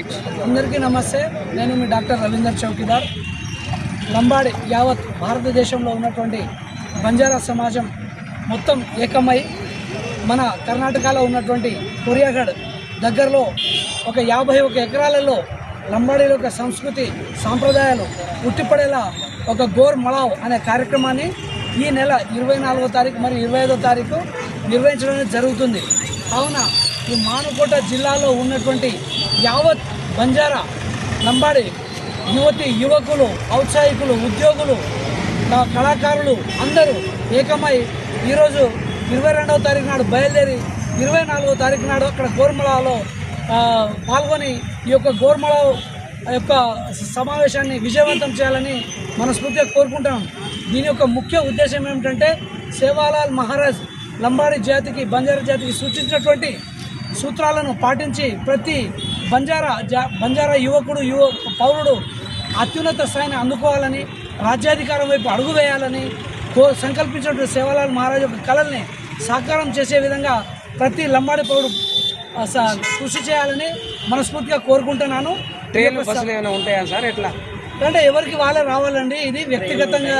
అందరికీ నమస్తే. నేను మీ డాక్టర్ రవీందర్ చౌకీదార్. లంబాడి యావత్ భారతదేశంలో ఉన్నటువంటి బంజారా సమాజం మొత్తం ఏకమై మన కర్ణాటకలో ఉన్నటువంటి కొరియాగఢ్ దగ్గరలో ఒక యాభై ఒక ఎకరాలలో లంబాడీల యొక్క సంస్కృతి సాంప్రదాయాలు ఉట్టిపడేలా ఒక గోర్ మలావ్ అనే కార్యక్రమాన్ని ఈ నెల ఇరవై నాలుగో తారీఖు మరియు ఇరవై ఐదో తారీఖు నిర్వహించడం జరుగుతుంది. కావున ఈ మానుకోట జిల్లాలో ఉన్నటువంటి యావత్ బంజారా లంబాడి యువతి యువకులు ఔత్సాహికులు ఉద్యోగులు కళాకారులు అందరూ ఏకమై ఈరోజు ఇరవై రెండవ తారీఖు నాడు బయలుదేరి ఇరవై నాలుగో తారీఖు నాడు అక్కడ గోర్మలాలో పాల్గొని ఈ యొక్క గోర్మల యొక్క సమావేశాన్ని విజయవంతం చేయాలని మనస్ఫూర్తిగా కోరుకుంటున్నాం. దీని యొక్క ముఖ్య ఉద్దేశం ఏమిటంటే సేవాలాల్ మహారాజ్ లంబాడి జాతికి బంజారా జాతికి సూచించినటువంటి సూత్రాలను పాటించి ప్రతి బంజారా జా బంజారా యువకుడు యువ పౌరుడు అత్యున్నత స్థాయిని అందుకోవాలని రాజ్యాధికారం వైపు అడుగు వేయాలని కో సంకల్పించినటువంటి సేవలాల్ మహారాజ్ యొక్క కళల్ని సాకారం చేసే విధంగా ప్రతి లంబాడి పౌరుడు కృషి చేయాలని మనస్ఫూర్తిగా కోరుకుంటున్నాను. ట్రైన్లు బస్సులు ఏమైనా ఉంటాయా సార్? ఎట్లా? అంటే ఎవరికి వాళ్ళే రావాలండి. ఇది వ్యక్తిగతంగా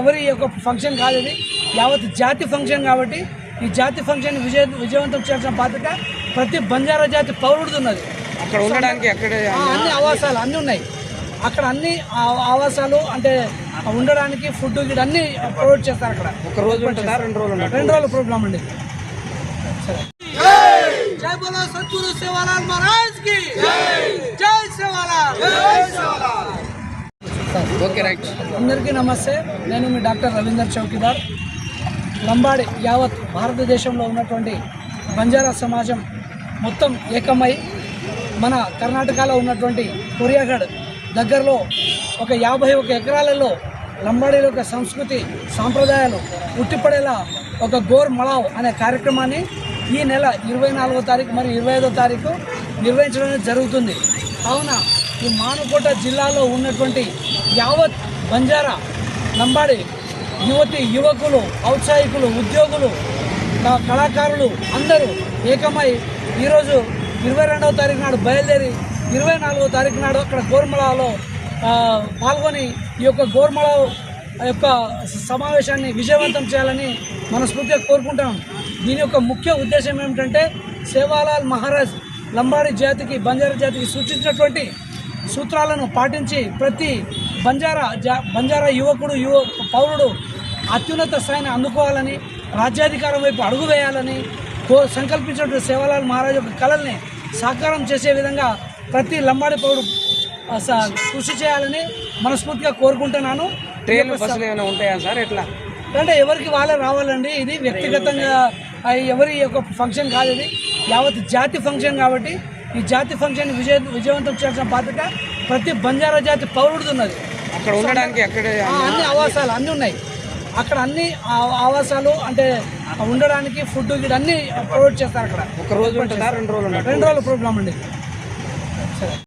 ఎవరి యొక్క ఫంక్షన్ కాదు ఇది. యావత్ జాతి ఫంక్షన్ కాబట్టి ఈ జాతి ఫంక్షన్ విజయ విజయవంతం చేయాల్సిన బాధ్యత ప్రతి బంజారా జాతి పౌరుడిది ఉన్నది. అక్కడ ఉండడానికి అన్ని ఆవాసాలు అన్నీ ఉన్నాయి. అక్కడ అన్ని ఆవాసాలు అంటే ఉండడానికి ఫుడ్ గిడ్ అన్ని ప్రొవైడ్ చేస్తారు అక్కడ. ఒక రోజు ఉంటుందా? రెండు రోజులు రెండు రోజుల ప్రోగ్రామ్ అండి సరే జై బోలో సద్గురు సేవాలాల్ మహారాజ్కి జై సేవాలాల్! Okay right. అందరికీ నమస్తే. నేను మీ డాక్టర్ రవీందర్ చౌకీదార్. లంబాడి యావత్ భారతదేశంలో ఉన్నటువంటి బంజారా సమాజం మొత్తం ఏకమై మన కర్ణాటకలో ఉన్నటువంటి కొరియాగఢ్ దగ్గరలో ఒక యాభై ఒక ఎకరాలలో లంబాడీల యొక్క సంస్కృతి సాంప్రదాయాలు ఉట్టిపడేలా ఒక గోర్ మలావ్ అనే కార్యక్రమాన్ని ఈ నెల ఇరవై నాలుగో తారీఖు మరియు ఇరవై ఐదో తారీఖు నిర్వహించడం జరుగుతుంది. కావున ఈ మానుకోట జిల్లాలో ఉన్నటువంటి యావత్ బంజారా లంబాడి యువతి యువకులు ఔత్సాహికులు ఉద్యోగులు కళాకారులు అందరూ ఏకమై ఈరోజు ఇరవై రెండవ తారీఖు నాడు బయలుదేరి ఇరవై నాలుగో తారీఖు నాడు అక్కడ గోర్మలాలో పాల్గొని ఈ యొక్క గోర్మల యొక్క సమావేశాన్ని విజయవంతం చేయాలని మనస్ఫూర్తిగా కోరుకుంటున్నాం. దీని యొక్క ముఖ్య ఉద్దేశం ఏమిటంటే సేవాలాల్ మహారాజ్ లంబాడి జాతికి బంజారా జాతికి సూచించినటువంటి సూత్రాలను పాటించి ప్రతి బంజారా జా బంజారా యువకుడు యువ పౌరుడు అత్యున్నత స్థాయిని అందుకోవాలని రాజ్యాధికారం వైపు అడుగు వేయాలని కో సంకల్పించినటువంటి సేవలాల్ మహారాజ్ యొక్క కళల్ని సాకారం చేసే విధంగా ప్రతి లంబాడి పౌరుడు కృషి చేయాలని మనస్ఫూర్తిగా కోరుకుంటున్నాను. ట్రైన్లు బస్సులు ఏమైనా ఉంటాయా సార్? ఎట్లా? అంటే ఎవరికి వాళ్ళే రావాలండి. ఇది వ్యక్తిగతంగా ఎవరి యొక్క ఫంక్షన్ కాదు ఇది. యావత్ జాతి ఫంక్షన్ కాబట్టి ఈ జాతి ఫంక్షన్ విజయ విజయవంతం చేయాల్సిన బాధ్యత ప్రతి బంజారా జాతి పౌరుడిది ఉన్నది. అక్కడ ఉండడానికి అన్ని ఆవాసాలు అన్నీ ఉన్నాయి. అక్కడ అన్ని ఆవాసాలు అంటే ఉండడానికి ఫుడ్ అన్ని ప్రొవైడ్ చేస్తారు అక్కడ. ఒక రోజు ఉంటుందా? రెండు రోజులు రెండు రోజుల ప్రోగ్రామ్ అండి.